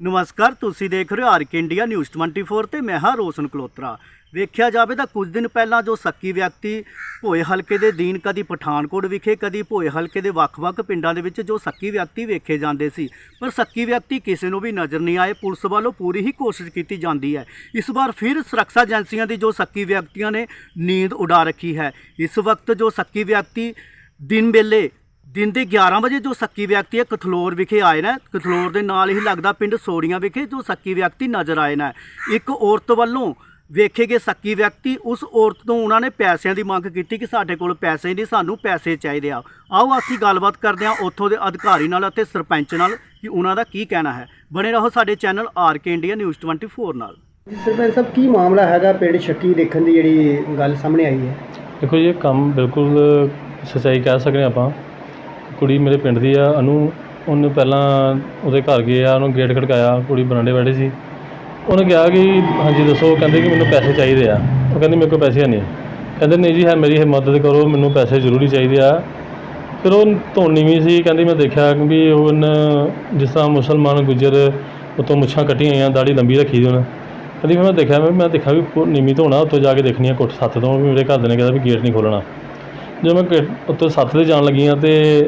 ਨਮਸਕਾਰ, ਤੁਸੀਂ ਦੇਖ ਰਹੇ ਹੋ ਆਰਕ ਇੰਡੀਆ ਨਿਊਜ਼ 24 ਤੇ ਮੈਂ ਹਾਂ ਰੋਸ਼ਨ ਕਲੋਤਰਾ। ਵੇਖਿਆ ਜਾਵੇ ਤਾਂ ਕੁਝ ਦਿਨ ਪਹਿਲਾਂ ਜੋ ਸੱਕੀ ਵਿਅਕਤੀ ਭੋਏ ਹਲਕੇ ਦੇ ਦੀਨ ਕਦੀ ਪਠਾਨਕੋਟ ਵਿਖੇ, ਕਦੀ ਭੋਏ ਹਲਕੇ ਦੇ ਵੱਖ-ਵੱਖ ਪਿੰਡਾਂ ਦੇ ਵਿੱਚ ਜੋ ਸੱਕੀ ਵਿਅਕਤੀ ਵੇਖੇ ਜਾਂਦੇ ਸੀ, ਪਰ ਸੱਕੀ ਵਿਅਕਤੀ ਕਿਸੇ ਨੂੰ ਵੀ ਨਜ਼ਰ ਨਹੀਂ ਆਏ, ਪੁਲਿਸ ਵੱਲੋਂ ਪੂਰੀ ਹੀ ਕੋਸ਼ਿਸ਼ ਕੀਤੀ ਜਾਂਦੀ ਹੈ। ਇਸ ਵਾਰ ਫਿਰ ਸੁਰੱਖਿਆ ਏਜੰਸੀਆਂ ਦੀ ਜੋ ਸੱਕੀ ਵਿਅਕਤੀਆਂ ਨੇ ਨੀਂਦ ਉਡਾ ਰੱਖੀ ਹੈ। ਇਸ ਵਕਤ ਜੋ ਸੱਕੀ ਵਿਅਕਤੀ ਦਿਨ ਵੇਲੇ ਦਿਨ ਦੇ 11 ਵਜੇ ਜੋ ਸੱਕੀ ਵਿਅਕਤੀ ਹੈ ਕਥਲੋਰ ਵਿਖੇ ਆਏ ਨੇ। ਕਥਲੋਰ ਦੇ ਨਾਲ ਹੀ ਲੱਗਦਾ ਪਿੰਡ ਸੋੜੀਆਂ ਵਿਖੇ ਜੋ ਸੱਕੀ ਵਿਅਕਤੀ ਨਜ਼ਰ ਆਏ ਨੇ। ਇੱਕ ਔਰਤ ਵੱਲੋਂ ਵੇਖੇ ਗਏ ਸੱਕੀ ਵਿਅਕਤੀ ਉਸ ਔਰਤ ਤੋਂ ਉਹਨਾਂ ਨੇ ਪੈਸਿਆਂ ਦੀ ਮੰਗ ਕੀਤੀ ਕਿ ਸਾਡੇ ਕੋਲ ਪੈਸੇ ਨਹੀਂ ਸਾਨੂੰ ਪੈਸੇ ਚਾਹੀਦੇ ਆ। ਆਓ ਅਸੀਂ ਗੱਲਬਾਤ ਕਰਦੇ ਹਾਂ ਉੱਥੋਂ ਦੇ ਅਧਿਕਾਰੀ ਨਾਲ ਅਤੇ ਸਰਪੰਚ ਨਾਲ ਕਿ ਉਹਨਾਂ ਦਾ ਕੀ ਕਹਿਣਾ ਹੈ। ਬਣੇ ਰਹੋ ਸਾਡੇ channel R K India news 24 ਨਾਲ। ਸਰਪੰਚ ਸਾਹਿਬ ਕੀ ਮਾਮਲਾ ਹੈਗਾ ਪਿੰਡ ਸ਼ੱਕੀ ਦੇਖਣ ਦੀ ਜਿਹੜੀ ਗੱਲ ਸਾਹਮਣੇ ਆਈ ਹੈ? ਦੇਖੋ ਜੀ ਇਹ ਕੰਮ ਬਿਲਕੁਲ ਸੱਚਾਈ ਕਹਿ ਸਕਦੇ ਹਾਂ ਆਪਾਂ। ਕੁੜੀ ਮੇਰੇ ਪਿੰਡ ਦੀ ਆ, ਅਨੂ, ਉਹਨੇ ਪਹਿਲਾਂ ਉਹਦੇ ਘਰ ਗਏ ਆ, ਉਹਨੂੰ ਗੇਟ ਖੜਕਾਇਆ, ਕੁੜੀ ਬਰਾਂਡੇ ਬੈਠੀ ਸੀ। ਉਹਨੇ ਕਿਹਾ ਕਿ, ਹਾਂਜੀ ਦੱਸੋ ਕਹਿੰਦੇ ਕਿ ਮੈਨੂੰ ਪੈਸੇ ਚਾਹੀਦੇ ਆ। ਉਹ ਕਹਿੰਦੀ, ਮੇਰੇ ਕੋਲ ਪੈਸੇ ਹੈ ਨਹੀਂ। ਕਹਿੰਦੇ, ਨਹੀਂ ਜੀ, ਹੈ, ਮੇਰੀ ਇਹ ਮਦਦ ਕਰੋ, ਮੈਨੂੰ ਪੈਸੇ ਜ਼ਰੂਰੀ ਚਾਹੀਦੇ ਆ। ਫਿਰ ਉਹ ਧੋਣ ਨੀਵੀਂ ਸੀ, ਕਹਿੰਦੀ, ਮੈਂ ਦੇਖਿਆ ਕਿ ਵੀ ਉਹਨ ਜਿਸ ਤਰ੍ਹਾਂ ਮੁਸਲਮਾਨ ਗੁੱਜਰ ਉਤੋਂ ਮੁੱਛਾਂ ਕੱਟੀਆਂ ਹੋਈਆਂ ਦਾੜੀ ਲੰਬੀ ਰੱਖੀ ਦੀ ਉਹਨੇ। ਕਹਿੰਦੀ, ਫਿਰ ਮੈਂ ਦੇਖਿਆ, ਮੈਂ ਮੈਂ ਦੇਖਿਆ ਵੀ ਕੋ- ਨੀਵੀਂ ਧੋਣਾ, ਉੱਤੋਂ ਜਾ ਕੇ ਦੇਖਣੀ ਆ ਕੁੱਟ ਸੱਤ ਤੋਂ। ਵੀ ਮੇਰੇ ਘਰ ਦੇ ਨੇ ਕਹਿੰਦਾ ਵੀ ਗੇਟ ਨਹੀਂ ਖੋਲਣਾ ਜਦੋਂ ਮੈਂ ਗੇਟ ਉੱਤੋਂ ਸੱਤ ਤੇ ਜਾਣ ਲੱਗੀ ਆ ਤੇ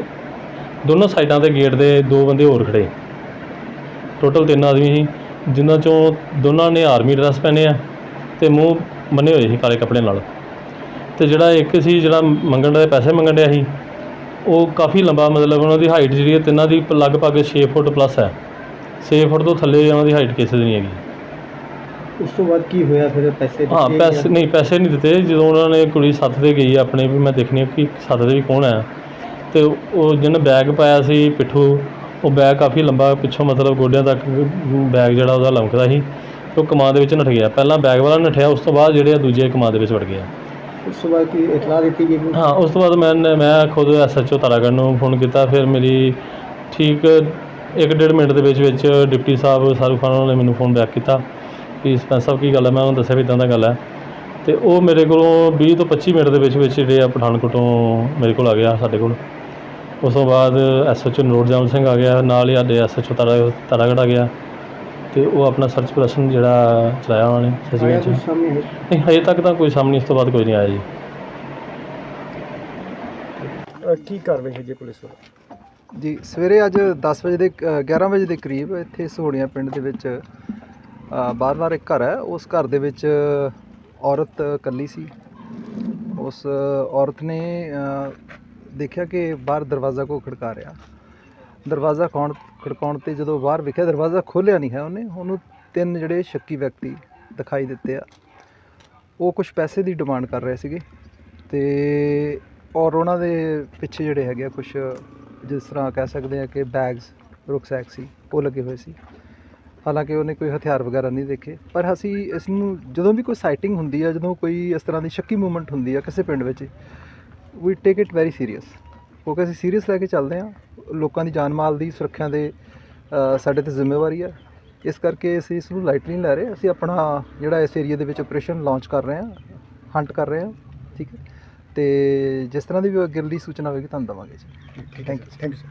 ਦੋਨੋਂ ਸਾਈਡਾਂ ਤੇ ਗੇਟ ਦੇ ਦੋ ਬੰਦੇ ਹੋਰ ਖੜੇ। ਟੋਟਲ ਤਿੰਨ ਆਦਮੀ ਸੀ ਜਿਨ੍ਹਾਂ ਚੋਂ ਦੋਨਾਂ ਨੇ ਆਰਮੀ ਡਰੈਸ ਪਹਿਨੇ ਆ ਤੇ ਮੂੰਹ ਬੰਨੇ ਹੋਏ ਸੀ ਕਾਲੇ ਕੱਪੜੇ ਨਾਲ। ਤੇ ਜਿਹੜਾ ਇੱਕ ਸੀ ਜਿਹੜਾ ਮੰਗਣ ਦੇ ਪੈਸੇ ਮੰਗਣ ਡਿਆ ਸੀ ਉਹ ਕਾਫੀ ਲੰਬਾ ਮਤਲਬ ਉਹਨਾਂ ਦੀ ਹਾਈਟ ਜਿਹੜੀ ਹੈ ਤਿੰਨਾਂ ਦੀ ਲਗਭਗ 6 ਫੁੱਟ ਪਲੱਸ ਹੈ। 6 ਫੁੱਟ ਤੋਂ ਥੱਲੇ ਉਹਨਾਂ ਦੀ ਹਾਈਟ ਕਿਸੇ ਦੀ ਨਹੀਂ ਹੈਗੀ। ਉਸ ਤੋਂ ਬਾਅਦ ਕੀ ਹੋਇਆ ਫਿਰ? ਪੈਸੇ ਹਾਂ ਪੈਸੇ ਨਹੀਂ ਪੈਸੇ ਨਹੀਂ ਦਿੱਤੇ। ਜਦੋਂ ਉਹਨਾਂ ਨੇ ਕੁੜੀ ਸੱਤ ਤੇ ਗਈ ਆਪਣੇ ਵੀ ਮੈਂ ਦੇਖਣੀ ਕਿ ਸੱਤ ਦੇ ਵੀ ਕੌਣ ਹੈ ਤੇ ਉਹ ਜਿਹਨੇ ਬੈਗ ਪਾਇਆ ਸੀ ਪਿੱਠੂ ਉਹ ਬੈਗ ਕਾਫੀ ਲੰਬਾ ਪਿੱਛੋਂ ਮਤਲਬ ਗੋਡਿਆਂ ਤੱਕ ਬੈਗ ਜਿਹੜਾ ਉਹਦਾ ਲਮਕਦਾ ਸੀ ਤੇ ਉਹ ਕਮਾਂ ਦੇ ਵਿੱਚ ਨੱਠ ਗਿਆ। ਪਹਿਲਾਂ ਬੈਗ ਵਾਲਾ ਨੱਠਿਆ ਉਸ ਤੋਂ ਬਾਅਦ ਜਿਹੜੇ ਆ ਦੂਜੇ ਕਮਾਂ ਦੇ ਵਿੱਚ ਵੜ ਗਿਆ। ਉਸ ਤੋਂ ਬਾਅਦ ਕੀ ਇਤਲਾਹ ਦਿੱਤੀ ਗਈ ਹਾਂ ਉਸ ਤੋਂ ਬਾਅਦ ਮੈਂ ਮੈਂ ਖੁਦ ਐਸਐਚਓ ਤਾਰਾਗੜ੍ਹ ਨੂੰ ਫੋਨ ਕੀਤਾ ਫਿਰ ਮੇਰੀ ਠੀਕ ਇੱਕ ਡੇਢ ਮਿੰਟ ਦੇ ਵਿੱਚ ਵਿੱਚ ਡਿਪਟੀ ਸਾਹਿਬ ਸ਼ਾਹਰੁਖ ਖਾਨ ਉਹਨਾਂ ਨੇ ਮੈਨੂੰ ਫੋਨ ਬੈਕ ਕੀਤਾ ਕਿ ਸਰਪੰਚ ਸਾਹਿਬ ਕੀ ਗੱਲ ਹੈ? ਮੈਂ ਉਹਨਾਂ ਦੱਸਿਆ ਵੀ ਇਦਾਂ ਦਾ ਗੱਲ ਹੈ। ਤੇ ਉਹ ਮੇਰੇ ਕੋਲੋਂ 20 ਤੋਂ 25 ਮਿੰਟ ਦੇ ਵਿੱਚ ਵਿੱਚ ਜਿਹੜੇ ਆ ਪਠਾਨਕੋਟੋਂ ਮੇਰੇ ਕੋਲ ਆ ਗਿਆ ਸਾਡੇ ਕੋਲ। ਉਸ ਤੋਂ ਬਾਅਦ ਐਸਐਚਓ ਨਰੋੜਜਾਮ ਸਿੰਘ ਆ ਗਿਆ ਨਾਲ ਹੀ ਸਾਡੇ ਐਸਐਚਓ ਤਾਰਾ ਤਾਰਾਗੜ੍ਹ ਆ ਗਿਆ ਤੇ ਉਹ ਆਪਣਾ ਸਰਚ ਪ੍ਰਸ਼ਨ ਜਿਹੜਾ ਚਲਾਇਆ ਉਹਨਾਂ ਨੇ ਸੱਚੀ ਵਿੱਚ? ਨਹੀਂ ਹਜੇ ਤੱਕ ਤਾਂ ਕੋਈ ਸਾਹਮਣੇ ਇਸ ਤੋਂ ਬਾਅਦ ਕੋਈ ਨਹੀਂ ਆਇਆ ਜੀ। ਕੀ ਕਾਰਵਾਈ ਹੈ ਜੀ ਪੁਲਿਸ ਵੱਲੋਂ? ਜੀ ਸਵੇਰੇ ਅੱਜ 10 ਵਜੇ ਦੇ ਅ, 11 ਵਜੇ ਦੇ ਕਰੀਬ ਇੱਥੇ ਸੋਹਣੀਆਂ ਪਿੰਡ ਦੇ ਵਿੱਚ ਅ, ਬਾਰ-ਬਾਰ ਇੱਕ ਘਰ ਹੈ। ਉਸ ਘਰ ਦੇ ਵਿੱਚ ਔਰਤ ਇਕੱਲੀ ਸੀ। ਉਸ ਔਰਤ ਨੇ ਅ, ਦੇਖਿਆ ਕਿ ਬਾਹਰ ਦਰਵਾਜ਼ਾ ਕੋ ਖੜਕਾ ਰਿਹਾ। ਦਰਵਾਜ਼ਾ ਕੌਣ ਖੜਕਾਉਣ ਤੇ ਜਦੋਂ ਬਾਹਰ ਵੇਖਿਆ, ਦਰਵਾਜ਼ਾ ਖੋਲ੍ਹਿਆ ਨਹੀਂ ਹੈ ਉਹਨੇ। ਉਹਨੂੰ ਤਿੰਨ ਜਿਹੜੇ ਸ਼ੱਕੀ ਵਿਅਕਤੀ ਦਿਖਾਈ ਦਿੱਤੇ ਆ। ਉਹ ਕੁਝ ਪੈਸੇ ਦੀ ਡਿਮਾਂਡ ਕਰ ਰਹੇ ਸੀਗੇ ਤੇ ਔਰ ਉਹਨਾਂ ਦੇ ਪਿੱਛੇ ਜਿਹੜੇ ਹੈਗੇ ਆ ਕੁਝ ਜਿਸ ਤਰ੍ਹਾਂ ਕਹਿ ਸਕਦੇ ਆ ਕਿ ਬੈਗਸ ਰੁਕਸੈਕ ਸੀ, ਉਹ ਲੱਗੇ ਹੋਏ ਸੀ। ਹਾਲਾਂਕਿ ਉਹਨੇ ਕੋਈ ਹਥਿਆਰ ਵਗੈਰਾ ਨਹੀਂ ਦੇਖੇ। ਪਰ ਅਸੀਂ ਇਸ ਨੂੰ, ਜਦੋਂ ਵੀ ਕੋਈ ਸਾਈਟਿੰਗ ਹੁੰਦੀ ਆ, ਜਦੋਂ ਕੋਈ ਇਸ ਤਰ੍ਹਾਂ ਦੀ ਸ਼ੱਕੀ ਮੂਵਮੈਂਟ ਹੁੰਦੀ ਆ ਕਿਸੇ ਪਿੰਡ ਵਿੱਚ ਵੀ ਟੇਕ ਇਟ ਵੈਰੀ ਸੀਰੀਅਸ ਕਿਉਂਕਿ ਅਸੀਂ ਸੀਰੀਅਸ ਲੈ ਕੇ ਚੱਲਦੇ ਹਾਂ। ਲੋਕਾਂ ਦੀ ਜਾਨ ਮਾਲ ਦੀ ਸੁਰੱਖਿਆ ਦੇ ਸਾਡੇ ਤੇ ਜ਼ਿੰਮੇਵਾਰੀ ਹੈ। ਇਸ ਕਰਕੇ ਅਸੀਂ ਇਸ ਨੂੰ ਲਾਈਟਲੀ ਨਹੀਂ ਲੈ ਰਹੇ। ਅਸੀਂ ਆਪਣਾ ਜਿਹੜਾ ਇਸ ਏਰੀਆ ਦੇ ਵਿੱਚ ਆਪਰੇਸ਼ਨ ਲਾਂਚ ਕਰ ਰਹੇ ਹਾਂ। ਹੰਟ ਕਰ ਰਹੇ ਹਾਂ। ਠੀਕ ਹੈ। ਤੇ ਜਿਸ ਤਰ੍ਹਾਂ ਦੀ ਵੀ ਅਗਲੀ ਸੂਚਨਾ ਹੋਵੇਗੀ ਤੁਹਾਨੂੰ ਦਵਾਂਗੇ ਜੀ। Thank you thank you